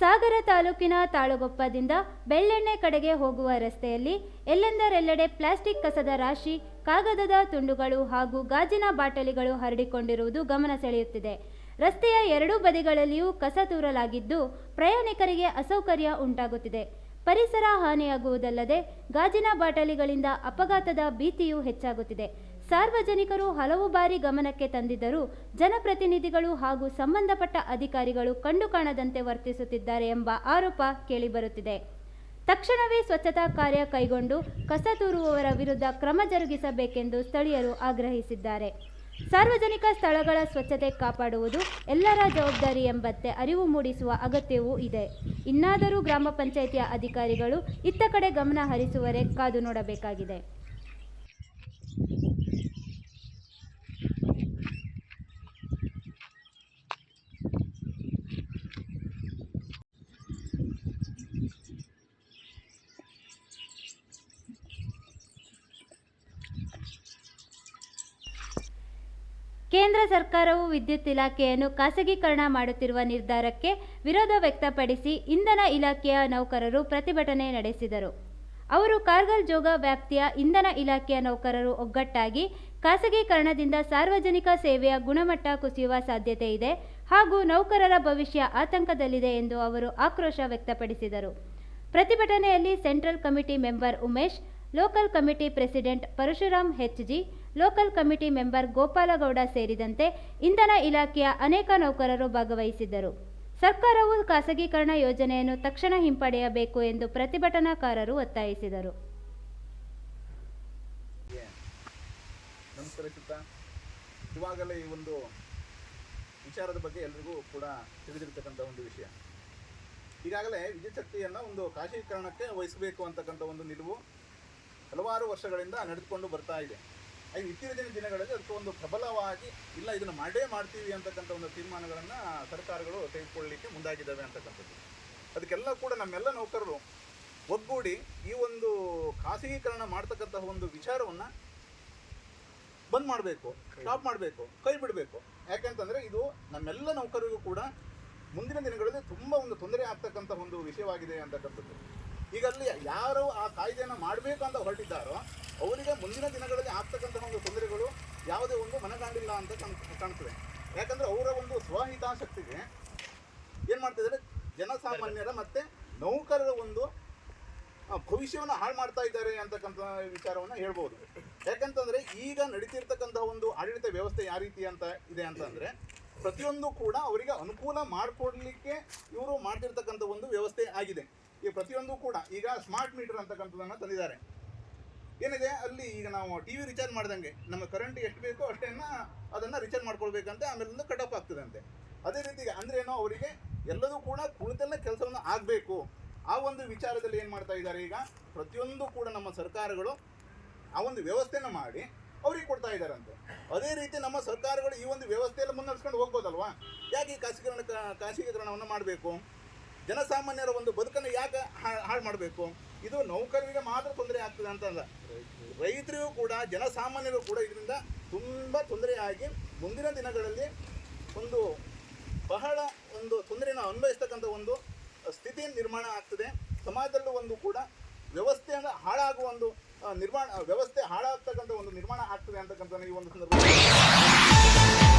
ಸಾಗರ ತಾಲೂಕಿನ ತಾಳಗೊಪ್ಪದಿಂದ ಬೆಳ್ಳೆಣ್ಣೆ ಕಡೆಗೆ ಹೋಗುವ ರಸ್ತೆಯಲ್ಲಿ ಎಲ್ಲೆಂದರೆಲ್ಲೆಡೆ ಪ್ಲಾಸ್ಟಿಕ್ ಕಸದ ರಾಶಿ, ಕಾಗದದ ತುಂಡುಗಳು ಹಾಗೂ ಗಾಜಿನ ಬಾಟಲಿಗಳು ಹರಡಿಕೊಂಡಿರುವುದು ಗಮನ ಸೆಳೆಯುತ್ತಿದೆ. ರಸ್ತೆಯ ಎರಡೂ ಬದಿಗಳಲ್ಲಿಯೂ ಕಸ ತೂರಲಾಗಿದ್ದು ಪ್ರಯಾಣಿಕರಿಗೆ ಅಸೌಕರ್ಯ ಉಂಟಾಗುತ್ತಿದೆ. ಪರಿಸರ ಹಾನಿಯಾಗುವುದಲ್ಲದೆ ಗಾಜಿನ ಬಾಟಲಿಗಳಿಂದ ಅಪಘಾತದ ಭೀತಿಯೂ ಹೆಚ್ಚಾಗುತ್ತಿದೆ. ಸಾರ್ವಜನಿಕರು ಹಲವು ಬಾರಿ ಗಮನಕ್ಕೆ ತಂದಿದ್ದರೂ ಜನಪ್ರತಿನಿಧಿಗಳು ಹಾಗೂ ಸಂಬಂಧಪಟ್ಟ ಅಧಿಕಾರಿಗಳು ಕಂಡು ಕಾಣದಂತೆ ವರ್ತಿಸುತ್ತಿದ್ದಾರೆ ಎಂಬ ಆರೋಪ ಕೇಳಿಬರುತ್ತಿದೆ. ತಕ್ಷಣವೇ ಸ್ವಚ್ಛತಾ ಕಾರ್ಯ ಕೈಗೊಂಡು ಕಸ ತೂರುವವರ ವಿರುದ್ಧ ಕ್ರಮ ಜರುಗಿಸಬೇಕೆಂದು ಸ್ಥಳೀಯರು ಆಗ್ರಹಿಸಿದ್ದಾರೆ. ಸಾರ್ವಜನಿಕ ಸ್ಥಳಗಳ ಸ್ವಚ್ಛತೆ ಕಾಪಾಡುವುದು ಎಲ್ಲರ ಜವಾಬ್ದಾರಿ ಎಂಬಂತೆ ಅರಿವು ಮೂಡಿಸುವ ಅಗತ್ಯವೂ ಇದೆ. ಇನ್ನಾದರೂ ಗ್ರಾಮ ಪಂಚಾಯಿತಿಯ ಅಧಿಕಾರಿಗಳು ಇತ್ತ ಕಡೆ ಗಮನ ಹರಿಸುವರೆ ಕಾದು ನೋಡಬೇಕಾಗಿದೆ. ಸರ್ಕಾರವು ವಿದ್ಯುತ್ ಇಲಾಖೆಯನ್ನು ಖಾಸಗೀಕರಣ ಮಾಡುತ್ತಿರುವ ನಿರ್ಧಾರಕ್ಕೆ ವಿರೋಧ ವ್ಯಕ್ತಪಡಿಸಿ ಇಂಧನ ಇಲಾಖೆಯ ನೌಕರರು ಪ್ರತಿಭಟನೆ ನಡೆಸಿದರು. ಅವರು ಕಾರ್ಗಲ್ ಜೋಗ ವ್ಯಾಪ್ತಿಯ ಇಂಧನ ಇಲಾಖೆಯ ನೌಕರರು ಒಗ್ಗಟ್ಟಾಗಿ ಖಾಸಗೀಕರಣದಿಂದ ಸಾರ್ವಜನಿಕ ಸೇವೆಯ ಗುಣಮಟ್ಟ ಕುಸಿಯುವ ಸಾಧ್ಯತೆ ಇದೆ ಹಾಗೂ ನೌಕರರ ಭವಿಷ್ಯ ಆತಂಕದಲ್ಲಿದೆ ಎಂದು ಅವರು ಆಕ್ರೋಶ ವ್ಯಕ್ತಪಡಿಸಿದರು. ಪ್ರತಿಭಟನೆಯಲ್ಲಿ central committee member Umesh, local committee president Parashuram H G local committee member Gopalagowda ಸೇರಿದಂತೆ ಇಂಧನ ಇಲಾಖೆಯ ಅನೇಕ ನೌಕರರು ಭಾಗವಹಿಸಿದ್ದರು. ಸರ್ಕಾರವು ಖಾಸಗೀಕರಣ ಯೋಜನೆಯನ್ನು ತಕ್ಷಣ ಹಿಂಪಡೆಯಬೇಕು ಎಂದು ಪ್ರತಿಭಟನಾಕಾರರು ಒತ್ತಾಯಿಸಿದರು. ಇವಾಗಲೇ ಈ ಒಂದು ವಿಚಾರದ ಬಗ್ಗೆ ಎಲ್ರಿಗೂ ಕೂಡ ತಿಳಿದಿರ್ತಕ್ಕಂಥ ಒಂದು ವಿಷಯ. ಈಗಾಗಲೇ ವಿದ್ಯುತ್ ಶಕ್ತಿಯನ್ನು ಒಂದು ಖಾಸಗೀಕರಣಕ್ಕೆ ವಹಿಸಬೇಕು ಅಂತಕ್ಕಂಥ ಒಂದು ನಿಲುವು ಹಲವಾರು ವರ್ಷಗಳಿಂದ ನಡೆದುಕೊಂಡು ಬರ್ತಾ ಇದೆ. ಅದು ಇತ್ತೀಚಿನ ದಿನಗಳಲ್ಲಿ ಅದಕ್ಕೆ ಒಂದು ಪ್ರಬಲವಾಗಿ ಇಲ್ಲ, ಇದನ್ನು ಮಾಡೇ ಮಾಡ್ತೀವಿ ಅಂತಕ್ಕಂಥ ಒಂದು ತೀರ್ಮಾನಗಳನ್ನು ಸರ್ಕಾರಗಳು ತೆಗೆದುಕೊಳ್ಳಲಿಕ್ಕೆ ಮುಂದಾಗಿದ್ದಾವೆ ಅಂತಕ್ಕಂಥದ್ದು. ಅದಕ್ಕೆಲ್ಲ ಕೂಡ ನಮ್ಮೆಲ್ಲ ನೌಕರರು ಒಗ್ಗೂಡಿ ಈ ಒಂದು ಖಾಸಗೀಕರಣ ಮಾಡ್ತಕ್ಕಂತಹ ಒಂದು ವಿಚಾರವನ್ನ ಬಂದ್ ಮಾಡಬೇಕು, ಸ್ಟಾಪ್ ಮಾಡಬೇಕು, ಕೈ ಬಿಡಬೇಕು. ಯಾಕೆಂತಂದ್ರೆ ಇದು ನಮ್ಮೆಲ್ಲ ನೌಕರರಿಗೂ ಕೂಡ ಮುಂದಿನ ದಿನಗಳಲ್ಲಿ ತುಂಬಾ ಒಂದು ತೊಂದರೆ ಆಗ್ತಕ್ಕಂಥ ಒಂದು ವಿಷಯವಾಗಿದೆ ಅಂತಕ್ಕಂಥದ್ದು. ಈಗ ಅಲ್ಲಿ ಯಾರು ಆ ಕಾಯ್ದೆಯನ್ನು ಮಾಡಬೇಕು ಅಂತ ಹೊರಟಿದ್ದಾರೋ ಅವರಿಗೆ ಮುಂದಿನ ದಿನಗಳಲ್ಲಿ ಆಗ್ತಕ್ಕಂತಹ ಒಂದು ತೊಂದರೆಗಳು ಯಾವುದೇ ಒಂದು ಮನಗಾಂಡಿಲ್ಲ ಅಂತ ಕಾಣ್- ಕಾಣ್ತದೆ. ಯಾಕಂದ್ರೆ ಅವರ ಒಂದು ಸ್ವಹಿತಾಸಕ್ತಿಗೆ ಏನು ಮಾಡ್ತಿದ್ದಾರೆ? ಜನಸಾಮಾನ್ಯರ ಮತ್ತೆ ನೌಕರರ ಒಂದು ಭವಿಷ್ಯವನ್ನು ಹಾಳು ಮಾಡ್ತಾ ಇದ್ದಾರೆ ಅಂತಕ್ಕಂಥ ವಿಚಾರವನ್ನು ಹೇಳ್ಬೋದು. ಯಾಕಂತಂದ್ರೆ ಈಗ ನಡೀತಿರ್ತಕ್ಕಂಥ ಒಂದು ಆಡಳಿತ ವ್ಯವಸ್ಥೆ ಯಾವ ರೀತಿ ಅಂತ ಇದೆ ಅಂತಂದರೆ ಪ್ರತಿಯೊಂದು ಕೂಡ ಅವರಿಗೆ ಅನುಕೂಲ ಮಾಡಿಕೊಡ್ಲಿಕ್ಕೆ ಇವರು ಮಾಡ್ತಿರ್ತಕ್ಕಂಥ ಒಂದು ವ್ಯವಸ್ಥೆ ಆಗಿದೆ. ಈ ಪ್ರತಿಯೊಂದು ಕೂಡ ಈಗ ಸ್ಮಾರ್ಟ್ ಮೀಟರ್ ಅಂತಕ್ಕಂಥದ್ದನ್ನು ತಂದಿದ್ದಾರೆ. ಏನಿದೆ, ಅಲ್ಲಿ ಈಗ ನಾವು ಟಿ ವಿ ರಿಚಾರ್ಜ್ ಮಾಡ್ದಂಗೆ, ನಮ್ಮ ಕರೆಂಟ್ ಎಷ್ಟು ಬೇಕೋ ಅಷ್ಟೇನ ಅದನ್ನು ರಿಚಾರ್ಜ್ ಮಾಡ್ಕೊಳ್ಬೇಕಂತೆ ಒಂದು ಕಟ್ ಆಫ್ ಆಗ್ತದಂತೆ. ಅದೇ ರೀತಿ ಅಂದ್ರೆ ಏನೋ ಅವರಿಗೆ ಎಲ್ಲದೂ ಕೂಡ ಕುಳಿತಲ್ಲೇ ಕೆಲಸವನ್ನು ಆಗಬೇಕು. ಆ ಒಂದು ವಿಚಾರದಲ್ಲಿ ಏನು ಮಾಡ್ತಾ ಇದ್ದಾರೆ ಈಗ, ಪ್ರತಿಯೊಂದು ಕೂಡ ನಮ್ಮ ಸರ್ಕಾರಗಳು ಆ ಒಂದು ವ್ಯವಸ್ಥೆನ ಮಾಡಿ ಅವ್ರಿಗೆ ಕೊಡ್ತಾ ಇದ್ದಾರಂತೆ. ಅದೇ ರೀತಿ ನಮ್ಮ ಸರ್ಕಾರಗಳು ಈ ಒಂದು ವ್ಯವಸ್ಥೆಯಲ್ಲಿ ಮುನ್ನಡೆಸ್ಕೊಂಡು ಹೋಗ್ಬೋದಲ್ವಾ? ಯಾಕೆ ಈ ಖಾಸಗೀಕರಣ, ಖಾಸಗೀಕರಣವನ್ನು ಮಾಡಬೇಕು? ಜನಸಾಮಾನ್ಯರ ಒಂದು ಬದುಕನ್ನು ಯಾಕೆ ಹಾಳು ಮಾಡಬೇಕು? ಇದು ನೌಕರರಿಗೆ ಮಾತ್ರ ತೊಂದರೆ ಆಗ್ತದೆ ಅಂತಲ್ಲ. ರೈತರಿಗೂ ಕೂಡ ಜನಸಾಮಾನ್ಯರು ಕೂಡ ಇದರಿಂದ ತುಂಬ ತೊಂದರೆಯಾಗಿ ಮುಂದಿನ ದಿನಗಳಲ್ಲಿ ಒಂದು ಬಹಳ ಒಂದು ತೊಂದರೆಯನ್ನು ಅನುಭವಿಸ್ತಕ್ಕಂಥ ಒಂದು ಸ್ಥಿತಿ ನಿರ್ಮಾಣ ಆಗ್ತದೆ. ಸಮಾಜದಲ್ಲೂ ಒಂದು ಕೂಡ ವ್ಯವಸ್ಥೆಯನ್ನು ಹಾಳಾಗುವ ಒಂದು ನಿರ್ಮಾಣ, ವ್ಯವಸ್ಥೆ ಹಾಳಾಗ್ತಕ್ಕಂಥ ಒಂದು ನಿರ್ಮಾಣ ಆಗ್ತದೆ ಅಂತಕ್ಕಂಥ ಈ ಒಂದು ಸಂದರ್ಭದಲ್ಲಿ.